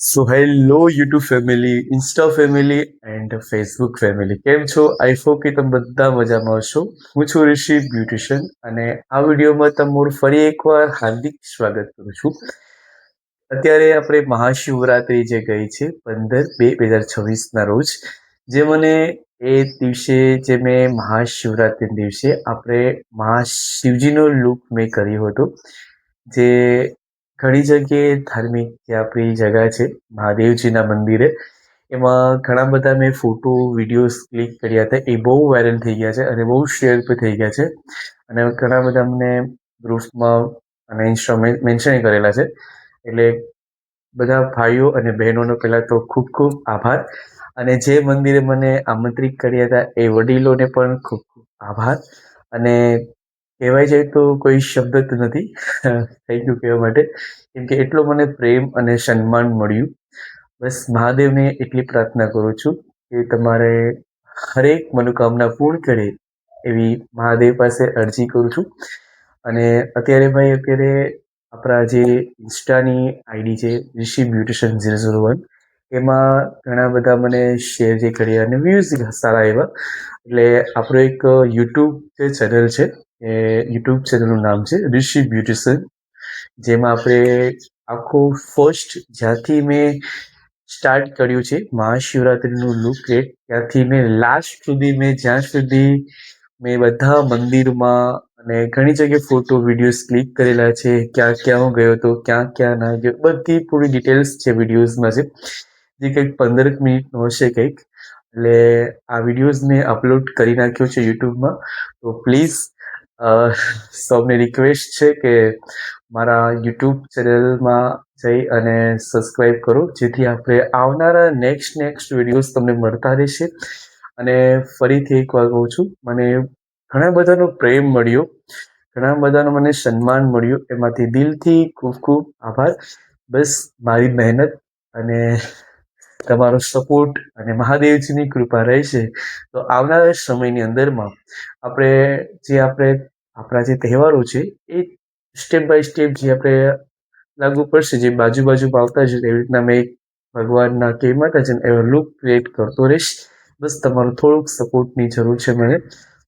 So hello YouTube family insta family and Facebook family કેમ છો? I hope કે તમે બધા મજામાં હશો. હું છું ઋષિ બ્યુટિશિયન અને આ વિડીયોમાં તમારું ફરી એકવાર હાર્દિક સ્વાગત કરું છું. અત્યારે આપણે મહાશિવરાત્રિ જે ગઈ છે, પંદર બે બે હજાર છવ્વીસના રોજ, જે મને એ દિવસે જે મેં મહાશિવરાત્રિના દિવસે આપણે મહાશિવજીનો લુક મેં કર્યો હતો, જે ઘણી જગ્યાએ ધાર્મિક જે આપણી જગા છે, મહાદેવજીના મંદિરે. એમાં ઘણા બધા મેં ફોટો વિડીયોઝ ક્લિક કર્યા હતા. એ બહુ વાયરલ થઈ ગયા છે અને બહુ શેર પણ થઈ ગયા છે. અને ઘણા બધા મને ગ્રુપમાં અને ઇન્સ્ટ્રોમેન્ટ મેન્શન કરેલા છે. એટલે બધા ભાઈઓ અને બહેનોનો પહેલાં તો ખૂબ ખૂબ આભાર. અને જે મંદિરે મને આમંત્રિત કર્યા હતા એ વડીલોને પણ ખૂબ ખૂબ આભાર. અને કહેવાય જાય તો કોઈ શબ્દ નથી. થેન્ક યુ કહેવા માટે. કેમ કે એટલો મને પ્રેમ અને સન્માન મળ્યું. બસ મહાદેવને એટલી પ્રાર્થના કરું છું કે તમારે હરેક મનોકામના પૂર્ણ કરે એવી મહાદેવ પાસે અરજી કરું છું. અને અત્યારે ભાઈ અત્યારે આપણા જે ઇન્સ્ટાની આઈડી છે, Rishi beautician zero zero one, એમાં ઘણા બધા મને શેર જે કર્યા અને વ્યૂઝ સારા એવા. એટલે આપણો એક યુટ્યુબ જે ચેનલ છે એ યુટ્યુબ ચેનલનું નામ છે ઋષિ બ્યુટિશિયન જેમાં આપણે આખું ફર્સ્ટ જ્યાંથી મેં સ્ટાર્ટ કર્યું છે, મહાશિવરાત્રિનું લુક ક્રિએટ ત્યાંથી મેં લાસ્ટ સુધી મેં જ્યાં સુધી મેં બધા મંદિરમાં અને ઘણી જગ્યાએ ફોટો વિડીયોઝ ક્લિક કરેલા છે, ક્યાં ક્યાં હું ગયો હતો, ક્યાં ક્યાં ના ગયો, બધી પૂરી ડિટેલ્સ છે વિડીયોઝમાં છે. જે કંઈક પંદર મિનિટનો હશે કંઈક, એટલે આ વિડીયોઝ મેં અપલોડ કરી નાખ્યો છે યુટ્યુબમાં તો પ્લીઝ સૌને રિક્વેસ્ટ છે કે મારા યુટ્યુબ ચેનલમાં જઈ અને સબસ્ક્રાઈબ કરો, જેથી આપણે આવનારા નેક્સ્ટ નેક્સ્ટ વિડીયોઝ તમને મળતા રહેશે. અને ફરીથી એકવાર કહું છું, મને ઘણા બધાનો પ્રેમ મળ્યો, ઘણા બધાનો મને સન્માન મળ્યું. એમાંથી દિલથી ખૂબ ખૂબ આભાર. બસ, મારી મહેનત અને તમારો સપોર્ટ અને મહાદેવજીની કૃપા રહેશે. તો આવનારા સમયની અંદરમાં આપણે જે આપણે, આપણા જે તહેવારો છે, એ સ્ટેપ બાય સ્ટેપ જે આપણે લાગુ પડશે, જે બાજુ બાજુમાં આવતા છે એવી રીતના મેં ભગવાનના કે માતાજીને એવો લુક ક્રિએટ કરતો રહીશ. બસ તમારું થોડુંક સપોર્ટની જરૂર છે મને.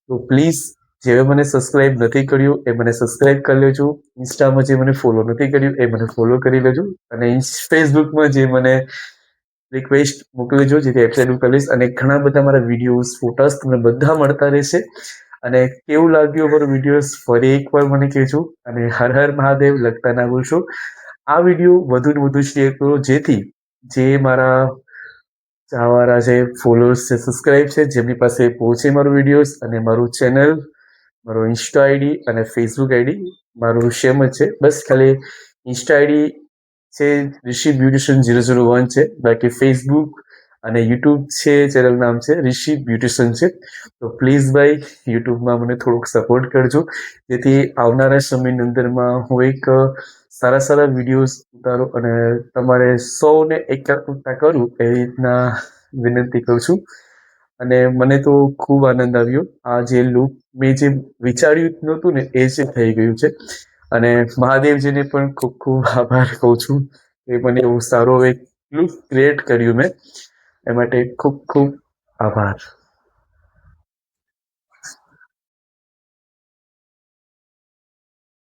તો પ્લીઝ જેવે મને સબસ્ક્રાઈબ નથી કર્યું, એ મને સબસ્ક્રાઈબ કરી લેજો. ઇન્સ્ટામાં જે મને ફોલો નથી કર્યું, એ મને ફોલો કરી લેજો. અને ફેસબુકમાં જે મને રિક્વેસ્ટ મોકલજો જેથી એક્સેપ્ટ કરીશ અને ઘણા બધા મારા વિડીયોઝ ફોટોસ તમને બધા મળતા રહેશે. અને કેવું લાગ્યું મારું વિડીયોઝ ફરી એકવાર મને કહેજો. અને હર હર મહાદેવ, લખતા ના ભૂલશો. આ વીડિયો વધુ ને વધુ શેર કરો, જેથી જે મારા ચાવારા છે ફોલોઅર્સ છે સબસ્ક્રાઈબ છે, જેમની પાસે પહોંચે મારું વિડીયોઝ અને મારું ચેનલ મારું ઇન્સ્ટા આઈડી અને ફેસબુક આઈડી મારું સેમ જ છે. બસ ખાલી ઇન્સ્ટા આઈડી છે Rishi beautician zero zero one છે, બાકી ફેસબુક અને યુટ્યુબ છે ચેનલ નામ છે ઋષિ બ્યુટિશિયન છે. તો પ્લીઝ ભાઈ યુટ્યુબમાં મને થોડુંક સપોર્ટ કરજો. જેથી આવનારા સમયની અંદરમાં હું એક સારા સારા વિડીયોઝ ઉતારું અને તમારે સૌને એકાગ્રતા કરું એ રીતના વિનંતી કરું છું. અને મને તો ખૂબ આનંદ આવ્યો. આ જે લુક મેં જે વિચાર્યું નહોતું ને, એ જે થઈ ગયું છે. અને મહાદેવજીને પણ ખૂબ ખૂબ આભાર કહું છું. એ મને એવું સારો એક ક્રિએટ કર્યું મેં. એ માટે ખૂબ ખૂબ આભાર.